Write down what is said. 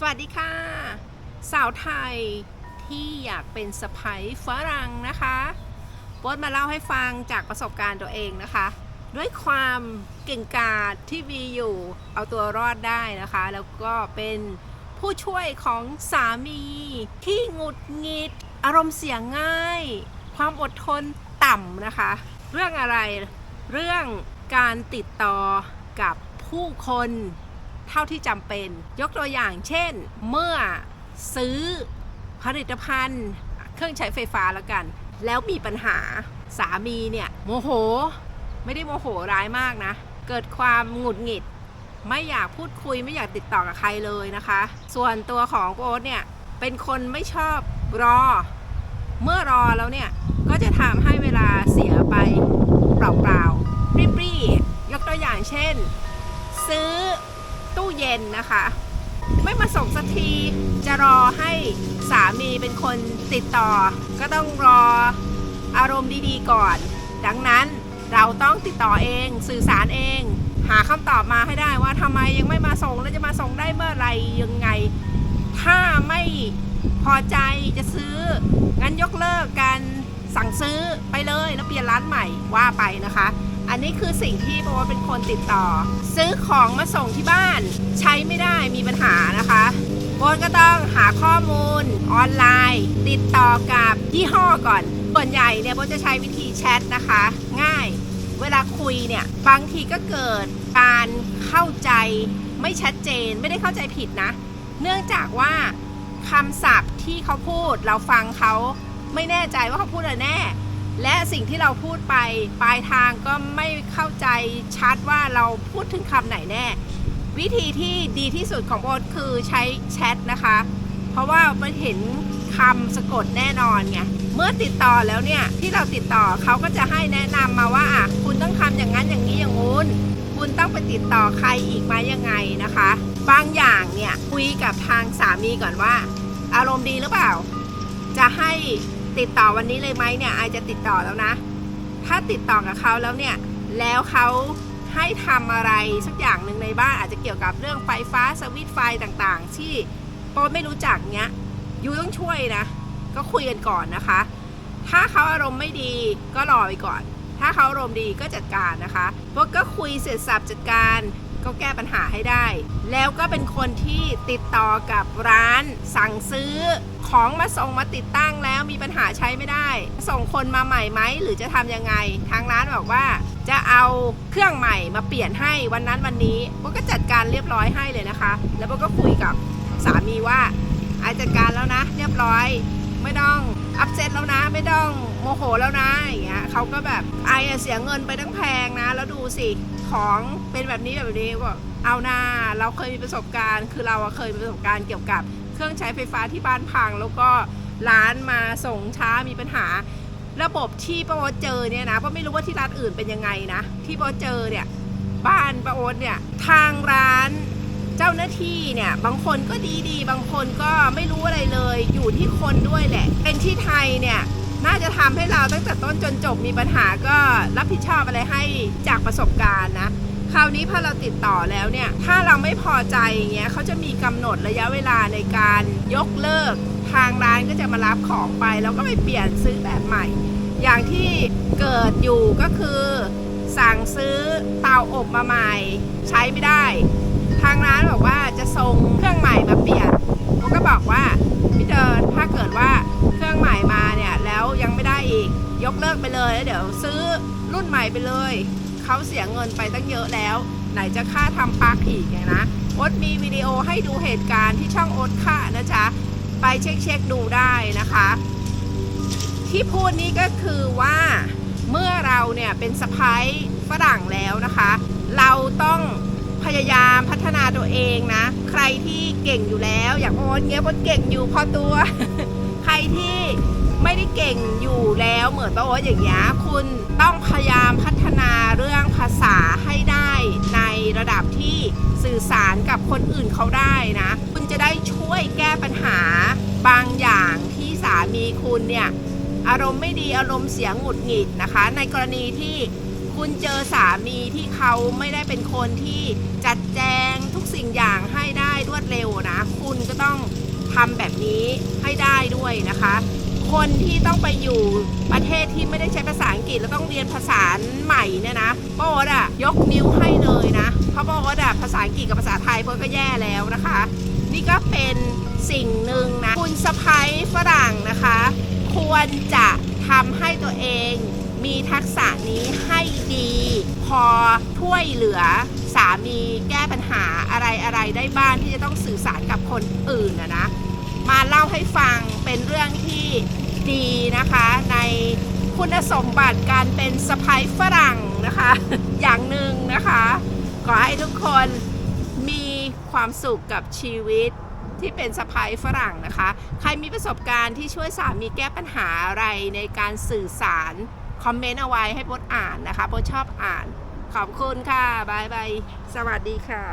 สวัสดีค่ะ สาวไทยที่อยากเป็นสะพ้ยฝรั่งนะคะโบทมาเล่าให้ฟังจากประสบการณ์ตัวเองนะคะ ด้วยความเก่งกาจที่มีอยู่ เอาตัวรอดได้นะคะ แล้วก็เป็นผู้ช่วยของสามีที่งุดงิด อารมณ์เสียง่าย ความอดทนต่ำนะคะ เรื่องอะไรเรื่องการติดต่อกับผู้คน เท่าที่จำเป็น ยกตัวอย่างเช่น เมื่อซื้อผลิตภัณฑ์ เครื่องใช้ไฟฟ้าแล้วกัน แล้วมีปัญหาสามีเนี่ยโมโห ไม่ได้โมโหร้ายมากนะ เกิดความหงุดหงิด ไม่อยากพูดคุยไม่อยากติดต่อกับใครเลยนะคะ ส่วนตัวของโอ๊ตเนี่ยเป็นคนไม่ชอบรอ เมื่อรอแล้วเนี่ยก็จะทำให้เวลาเสียไปเปล่าๆรีบๆยกตัวอย่างเช่น ซื้อ ตู้เย็นนะคะ ไม่มาส่งสักทีจะรอให้สามีเป็นคนติดต่อ ก็ต้องรออารมณ์ดีๆก่อน ดังนั้นเราต้องติดต่อเองสื่อสารเอง หาคำตอบมาให้ได้ว่าทำไมยังไม่มาส่งแล้วจะมาส่งได้เมื่อไหรยังไง ถ้าไม่พอใจจะซื้อ งั้นยกเลิกการสั่งซื้อไปเลยแล้วเปลี่ยนร้านใหม่ว่าไปนะคะ อันนี้คือสิ่งที่โบเป็นคนติดต่อ ซื้อของมาส่งที่บ้านใช้ไม่ได้มีปัญหานะคะโบก็ต้องหาข้อมูลออนไลน์ ติดต่อกับยี่ห้อก่อนส่วนใหญ่เนี่ยโบจะใช้วิธีแชทนะคะ ง่าย เวลาคุยเนี่ยบางทีก็เกิดการเข้าใจไม่ชัดเจนไม่ได้เข้าใจผิดนะ เนื่องจากว่าคำศัพท์ที่เขาพูดเราฟังเขาไม่แน่ใจว่าเขาพูดอะไรแน่ และสิ่งที่เราพูดไปปลายทางก็ไม่เข้าใจชัดว่าเราพูดถึงคำไหนแน่ วิธีที่ดีที่สุดของโบทคือใช้แชทนะคะ เพราะว่ามันเห็นคำสะกดแน่นอนไงเมื่อติดต่อแล้วเนี่ยที่เราติดต่อเขาก็จะให้แนะนำมาว่าอะคุณต้องทำอย่างนั้นอย่างนี้อย่างงู้น คุณต้องไปติดต่อใครอีกไหมยังไงนะคะ บางอย่างเนี่ยคุยกับทางสามีก่อนว่า อารมณ์ดีหรือเปล่า จะให้ ติดต่อวันนี้เลยไหมเนี่ยไอจะติดต่อแล้วนะ ถ้าติดต่อกับเขาแล้วเนี่ย แล้วเขาให้ทำอะไรสักอย่างหนึ่งในบ้านอาจจะเกี่ยวกับเรื่องไฟฟ้าสวิตไฟต่างๆ ที่โปไม่รู้จักเนี้ยยูต้องช่วยนะ ก็คุยกันก่อนนะคะ ถ้าเขาอารมณ์ไม่ดีก็รอไปก่อน ถ้าเขาอารมณ์ดีก็จัดการนะคะพวกก็คุยเสร็จสับจัดการ ก็แก้ปัญหาให้ได้ แล้วก็เป็นคนที่ติดต่อกับร้าน สั่งซื้อของมาส่งมาติดตั้งแล้วมีปัญหาใช้ไม่ได้ ส่งคนมาใหม่ไหมหรือจะทำยังไง ทางร้านบอกว่าจะเอาเครื่องใหม่มาเปลี่ยนให้วันนั้นวันนี้พวกก็จัดการเรียบร้อยให้เลยนะคะ แล้วพวกก็คุยกับสามีว่าอาจัดการแล้วนะ เรียบร้อย ไม่ต้องอัพเซตแล้วนะ ไม่ต้องโมโหแล้วนะอย่างเงี้ยเขาก็แบบไอเสียเงินไปตั้งแพงนะ แล้วดูสิ ของเป็นแบบนี้แบบนี้ก็เอาหน้าเราเคยมีประสบการณ์ คือเราเคยมีประสบการณ์เกี่ยวกับเครื่องใช้ไฟฟ้าที่บ้านพัง แล้วก็ร้านมาส่งช้ามีปัญหา ระบบที่ป้าโอ๊ตเจอเนี่ยนะป้าไม่รู้ว่าที่ร้านอื่นเป็นยังไงนะ ที่ป้าโอ๊ตเจอเนี่ยบ้านป้าโอ๊ตเนี่ยทางร้านเจ้าหน้าที่เนี่ยบางคนก็ดีดีบางคนก็ไม่รู้อะไรเลย อยู่ที่คนด้วยแหละ เป็นที่ไทยเนี่ย น่าจะทำให้เราตั้งแต่ต้นจนจบมีปัญหาก็รับผิดชอบอะไรให้จากประสบการณ์นะคราวนี้พอเราติดต่อแล้วเนี่ย ถ้าเราไม่พอใจอย่างเงี้ยเขาจะมีกำหนดระยะเวลาในการยกเลิก ทางร้านก็จะมารับของไป แล้วก็ไปเปลี่ยนซื้อแบบใหม่ อย่างที่เกิดอยู่ก็คือ สั่งซื้อเตาอบมาใหม่ ใช้ไม่ได้ ทางร้านบอกว่าจะส่งเครื่องใหม่มาเปลี่ยน เลิกไปเลยเดี๋ยวซื้อรุ่นใหม่ไปเลย เขาเสียเงินไปตั้งเยอะแล้ว ไหนจะค่าทำปลั๊กอีกไงนะโอ๊ตมีวิดีโอให้ดูเหตุการณ์ที่ช่องโอ๊ตค่านะจ๊ะ ไปเช็คเช็คๆดูได้นะคะ ที่พูดนี้ก็คือว่าเมื่อเราเนี่ยเป็นสะพ้ายฝรั่งแล้วนะคะ เราต้องพยายามพัฒนาตัวเองนะ ใครที่เก่งอยู่แล้ว อย่างโอ๊ตเงี้ยโอ๊ตเก่งอยู่พอตัว ใครที่ ไม่ได้เก่งอยู่แล้วเหมือนป้าโอ๊ตอย่างเงี้ยคุณต้องพยายามพัฒนาเรื่องภาษาให้ได้ในระดับที่สื่อสารกับคนอื่นเขาได้นะ คุณจะได้ช่วยแก้ปัญหาบางอย่างที่สามีคุณเนี่ยอารมณ์ไม่ดีอารมณ์เสียงหงุดหงิดนะคะ ในกรณีที่คุณเจอสามีที่เขาไม่ได้เป็นคนที่จัดแจงทุกสิ่งอย่างให้ได้รวดเร็วนะ คุณก็ต้องทำแบบนี้ให้ได้ด้วยนะคะ คนที่ต้องไปอยู่ประเทศที่ไม่ได้ใช้ภาษาอังกฤษแล้วต้องเรียนภาษาใหม่เนี่ยนะโป๊ดอะยกนิ้วให้เลยนะเพราะโป๊ดอะภาษาอังกฤษกับภาษาไทยโป๊ดก็แย่แล้วนะคะ นี่ก็เป็นสิ่งหนึ่งนะคุณสะพ้ยฝรั่งนะคะ ควรจะทำให้ตัวเองมีทักษะนี้ให้ดี พอช่วยเหลือสามีแก้ปัญหาอะไรอะไรได้บ้างที่จะต้องสื่อสารกับคนอื่นนะนะ มาเล่าให้ฟังเป็นเรื่องที่ดีนะคะ ในคุณสมบัติการเป็นสะพายฝรั่งนะคะ อย่างหนึ่งนะคะ ขอให้ทุกคนมีความสุขกับชีวิตที่เป็นสะพายฝรั่งนะคะ ใครมีประสบการณ์ที่ช่วยสามีแก้ปัญหาอะไรในการสื่อสาร คอมเมนต์เอาไว้ให้โบดอ่านนะคะโบดชอบอ่าน ขอบคุณค่ะบายบาย สวัสดีค่ะ